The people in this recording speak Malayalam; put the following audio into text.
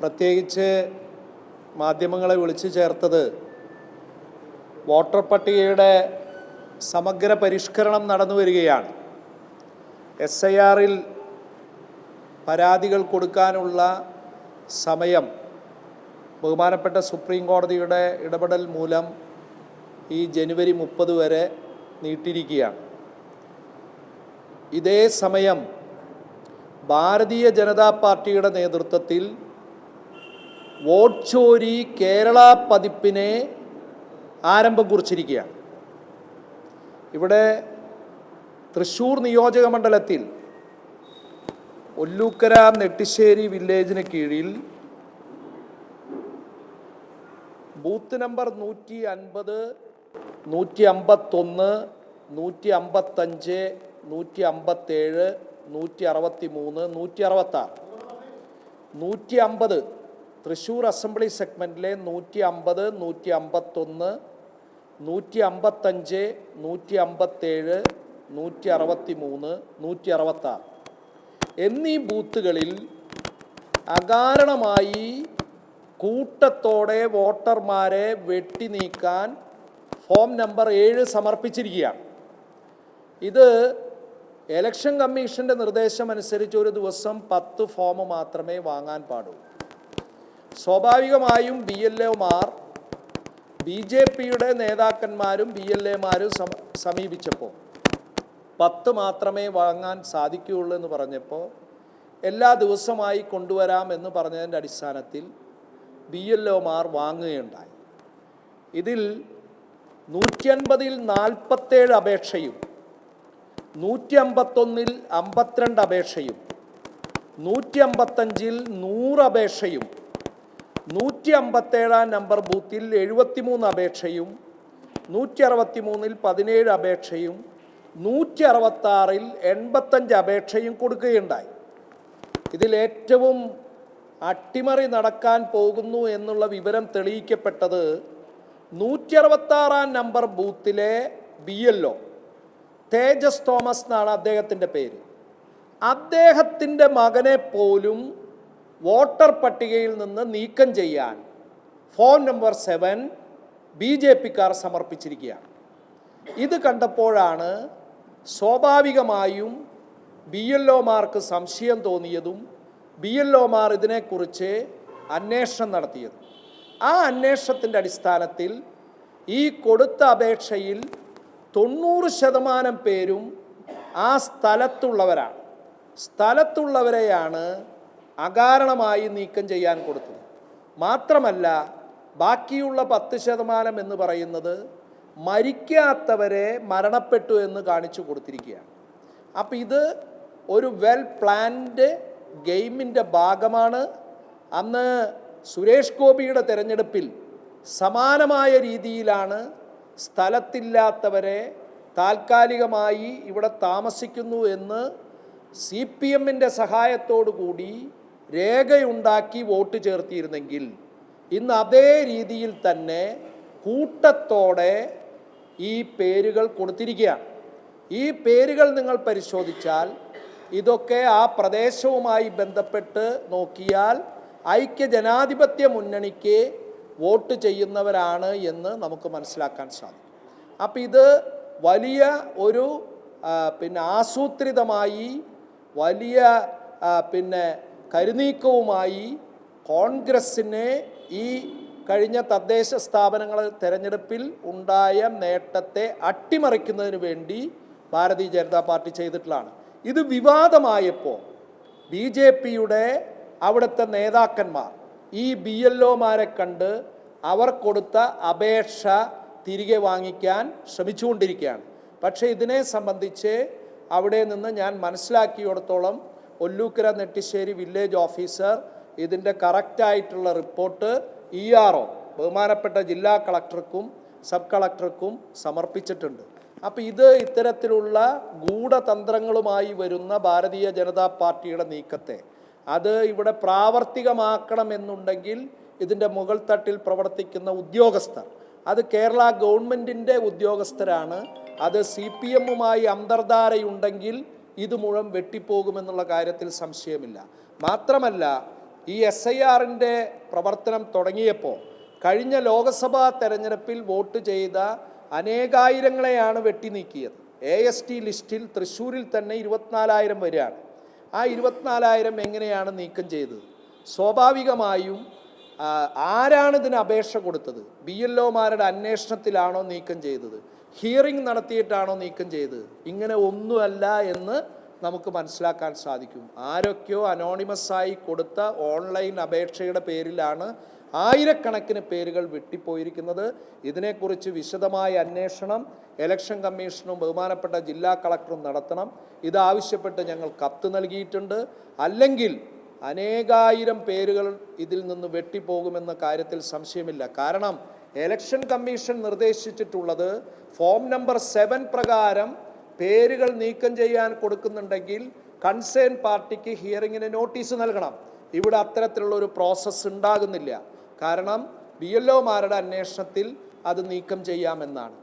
പ്രത്യേകിച്ച് മാധ്യമങ്ങളെ വിളിച്ചു ചേർത്തത് വോട്ടർ പട്ടികയുടെ സമഗ്ര പരിഷ്കരണം നടന്നു വരികയാണ്. എസ് ഐ ആറിൽ പരാതികൾ കൊടുക്കാനുള്ള സമയം ബഹുമാനപ്പെട്ട സുപ്രീം കോടതിയുടെ ഇടപെടൽ മൂലം ഈ ജനുവരി മുപ്പത് വരെ നീട്ടിയിരിക്കുകയാണ്. ഇതേ സമയം ഭാരതീയ ജനതാ പാർട്ടിയുടെ നേതൃത്വത്തിൽ വോട്ട് കേരള പതിപ്പിനെ ആരംഭം കുറിച്ചിരിക്കുകയാണ് ഇവിടെ തൃശ്ശൂർ നിയോജക മണ്ഡലത്തിൽ ഒല്ലൂക്കര നെട്ടിശ്ശേരി വില്ലേജിന് കീഴിൽ ബൂത്ത് നമ്പർ നൂറ്റി അൻപത് നൂറ്റി അമ്പത്തൊന്ന് നൂറ്റി അമ്പത്തഞ്ച് നൂറ്റി അമ്പത്തേഴ് നൂറ്റി അറുപത്തി മൂന്ന് നൂറ്റി അറുപത്താറ് നൂറ്റി അമ്പത് തൃശ്ശൂർ അസംബ്ലി സെഗ്മെന്റിലെ നൂറ്റി അമ്പത് നൂറ്റി അമ്പത്തൊന്ന് നൂറ്റി അമ്പത്തഞ്ച് നൂറ്റി അമ്പത്തേഴ് നൂറ്റി അറുപത്തി മൂന്ന് നൂറ്റി അറുപത്താറ് എന്നീ ബൂത്തുകളിൽ അകാരണമായി കൂട്ടത്തോടെ വോട്ടർമാരെ വെട്ടി നീക്കാൻ ഫോം നമ്പർ ഏഴ് സമർപ്പിച്ചിരിക്കുകയാണ്. ഇത് ഇലക്ഷൻ കമ്മീഷന്റെ നിർദ്ദേശമനുസരിച്ച് ഒരു ദിവസം പത്ത് ഫോം മാത്രമേ വാങ്ങാൻ പാടുള്ളൂ. സ്വാഭാവികമായും ബി എൽ എമാർ ബി ജെ പിയുടെ നേതാക്കന്മാരും ബി എൽ എമാരും സമീപിച്ചപ്പോൾ പത്ത് മാത്രമേ വാങ്ങാൻ സാധിക്കുകയുള്ളൂ എന്ന് പറഞ്ഞപ്പോൾ എല്ലാ ദിവസമായി കൊണ്ടുവരാം എന്ന് പറഞ്ഞതിന്റെ അടിസ്ഥാനത്തിൽ ബി എൽ ഒമാർ വാങ്ങുകയുണ്ടായി. ഇതിൽ നൂറ്റി അൻപതിൽ നാൽപ്പത്തേഴ് അപേക്ഷയും നൂറ്റി അമ്പത്തൊന്നിൽ അമ്പത്തിരണ്ട് അപേക്ഷയും നൂറ്റി അമ്പത്തഞ്ചിൽ നൂറ് അപേക്ഷയും നൂറ്റി അമ്പത്തേഴാം നമ്പർ ബൂത്തിൽ എഴുപത്തിമൂന്ന് അപേക്ഷയും നൂറ്റി അറുപത്തി മൂന്നിൽ പതിനേഴ് അപേക്ഷയും നൂറ്റി അറുപത്താറിൽ എൺപത്തഞ്ച് അപേക്ഷയും കൊടുക്കുകയുണ്ടായി. ഇതിലേറ്റവും അട്ടിമറി നടക്കാൻ പോകുന്നു എന്നുള്ള വിവരം തെളിയിക്കപ്പെട്ടത് നൂറ്റി അറുപത്താറാം number ബൂത്തിലെ B L O Tejas Thomas എന്നാണ് അദ്ദേഹത്തിന്റെ പേര്. അദ്ദേഹത്തിന്റെ മകനെ പോലും വോട്ടർ പട്ടികയിൽ നിന്ന് നീക്കം ചെയ്യാൻ phone number seven B J പിക്കാർ സമർപ്പിച്ചിരിക്കുകയാണ്. ഇത് കണ്ടപ്പോഴാണ് സ്വാഭാവികമായും ബി എൽ ഒമാർക്ക് സംശയം തോന്നിയതും ബി എൽ ഒമാർ ഇതിനെക്കുറിച്ച് അന്വേഷണം നടത്തിയത്. ആ അന്വേഷണത്തിന്റെ അടിസ്ഥാനത്തിൽ ഈ കൊടുത്ത അപേക്ഷയിൽ തൊണ്ണൂറ് ശതമാനം പേരും ആ സ്ഥലത്തുള്ളവരാണ്. സ്ഥലത്തുള്ളവരെയാണ് അകാരണമായി നീക്കം ചെയ്യാൻ കൊടുത്തത് മാത്രമല്ല ബാക്കിയുള്ള പത്ത് ശതമാനം എന്ന് പറയുന്നത് മരിക്കാത്തവരെ മരണപ്പെട്ടു എന്ന് കാണിച്ചു കൊടുത്തിരിക്കുകയാണ്. അപ്പം ഇത് ഒരു വെൽ പ്ലാൻഡ് ഗെയിമിന്റെ ഭാഗമാണ്. അന്ന് സുരേഷ് ഗോപിയുടെ തിരഞ്ഞെടുപ്പിൽ സമാനമായ രീതിയിലാണ് സ്ഥലത്തില്ലാത്തവരെ താൽക്കാലികമായി ഇവിടെ താമസിക്കുന്നു എന്ന് സി പി എമ്മിന്റെ സഹായത്തോടു കൂടി രേഖയുണ്ടാക്കി വോട്ട് ചേർത്തിയിരുന്നെങ്കിൽ ഇന്ന് അതേ രീതിയിൽ തന്നെ കൂട്ടത്തോടെ ഈ പേരുകൾ കൊടുത്തിരിക്കുകയാണ്. ഈ പേരുകൾ നിങ്ങൾ പരിശോധിച്ചാൽ ഇതൊക്കെ ആ പ്രദേശവുമായി ബന്ധപ്പെട്ട് നോക്കിയാൽ ഐക്യ ജനാധിപത്യ മുന്നണിക്ക് വോട്ട് ചെയ്യുന്നവരാണ് എന്ന് നമുക്ക് മനസ്സിലാക്കാൻ സാധിക്കും. അപ്പം ഇത് വലിയ ഒരു പിന്നെ ആസൂത്രിതമായി വലിയ പിന്നെ കരുനീക്കവുമായി കോൺഗ്രസ്സിനെ ഈ കഴിഞ്ഞ തദ്ദേശ സ്ഥാപനങ്ങൾ തെരഞ്ഞെടുപ്പിൽ ഉണ്ടായ നേട്ടത്തെ അട്ടിമറിക്കുന്നതിന് വേണ്ടി ഭാരതീയ ജനതാ പാർട്ടി ചെയ്തിട്ടുള്ളതാണ്. ഇത് വിവാദമായപ്പോൾ ബി ജെ പിയുടെ അവിടുത്തെ നേതാക്കന്മാർ ഈ ബി എൽ ഒമാരെ കണ്ട് അവർ കൊടുത്ത അപേക്ഷ തിരികെ വാങ്ങിക്കാൻ ശ്രമിച്ചുകൊണ്ടിരിക്കുകയാണ്. പക്ഷേ ഇതിനെ സംബന്ധിച്ച് അവിടെ നിന്ന് ഞാൻ മനസ്സിലാക്കിയിടത്തോളം ഒല്ലൂക്കര നെട്ടിശ്ശേരി വില്ലേജ് ഓഫീസർ ഇതിന്റെ കറക്റ്റായിട്ടുള്ള റിപ്പോർട്ട് ഇ ആർ ഒ ബഹുമാനപ്പെട്ട ജില്ലാ കളക്ടർക്കും സബ് കളക്ടർക്കും സമർപ്പിച്ചിട്ടുണ്ട്. അപ്പോൾ ഇത് ഇത്തരത്തിലുള്ള ഗൂഢതന്ത്രങ്ങളുമായി വരുന്ന ഭാരതീയ ജനതാ പാർട്ടിയുടെ നീക്കത്തെ. അത് ഇവിടെ പ്രാവർത്തികമാക്കണമെന്നുണ്ടെങ്കിൽ ഇതിന്റെ മുകൾ തട്ടിൽ പ്രവർത്തിക്കുന്ന ഉദ്യോഗസ്ഥർ. അത് കേരള ഗവൺമെന്റിന്റെ ഉദ്യോഗസ്ഥരാണ്. അത് സി പി എമ്മുമായി അന്തർധാരയുണ്ടെങ്കിൽ ഇത് മുഴുവൻ വെട്ടിപ്പോകുമെന്നുള്ള കാര്യത്തിൽ സംശയമില്ല. മാത്രമല്ല ഈ എസ് ഐ ആറിന്റെ പ്രവർത്തനം തുടങ്ങിയപ്പോൾ കഴിഞ്ഞ ലോക്സഭാ തെരഞ്ഞെടുപ്പിൽ വോട്ട് ചെയ്ത അനേകായിരങ്ങളെയാണ് വെട്ടി നീക്കിയത്. എ എസ് ടി ലിസ്റ്റിൽ തൃശ്ശൂരിൽ തന്നെ ഇരുപത്തിനാലായിരം വരെയാണ്. ആ ഇരുപത്തിനാലായിരം എങ്ങനെയാണ് നീക്കം ചെയ്തത്? സ്വാഭാവികമായും ആരാണ് ഇതിന് അപേക്ഷ കൊടുത്തത്? ബി എൽ ഒമാരുടെ അന്വേഷണത്തിലാണോ നീക്കം ചെയ്തത്? ഹിയറിംഗ് നടത്തിയിട്ടാണോ നീക്കം ചെയ്തത്? ഇങ്ങനെ ഒന്നുമല്ല എന്ന് നമുക്ക് മനസ്സിലാക്കാൻ സാധിക്കും. ആരൊക്കെയോ അനോണിമസായി കൊടുത്ത ഓൺലൈൻ അപേക്ഷയുടെ പേരിലാണ് ആയിരക്കണക്കിന് പേരുകൾ വെട്ടിപ്പോയിരിക്കുന്നത്. ഇതിനെക്കുറിച്ച് വിശദമായ അന്വേഷണം ഇലക്ഷൻ കമ്മീഷനും ബഹുമാനപ്പെട്ട ജില്ലാ കളക്ടറും നടത്തണം. ഇതാവശ്യപ്പെട്ട് ഞങ്ങൾ കത്ത് നൽകിയിട്ടുണ്ട്. അല്ലെങ്കിൽ അനേകായിരം പേരുകൾ ഇതിൽ നിന്ന് വെട്ടിപ്പോകുമെന്ന കാര്യത്തിൽ സംശയമില്ല. കാരണം ഇലക്ഷൻ കമ്മീഷൻ നിർദ്ദേശിച്ചിട്ടുള്ളത് ഫോം നമ്പർ സെവൻ പ്രകാരം പേരുകൾ നീക്കം ചെയ്യാൻ കൊടുക്കുന്നുണ്ടെങ്കിൽ കൺസേൺ പാർട്ടിക്ക് ഹിയറിങ്ങിന് നോട്ടീസ് നൽകണം. ഇവിടെ അത്തരത്തിലുള്ള ഒരു പ്രോസസ്സ് ഉണ്ടാകുന്നില്ല. കാരണം ബി എൽ ഒമാരുടെ അന്വേഷണത്തിൽ അത് നീക്കം ചെയ്യാമെന്നാണ്.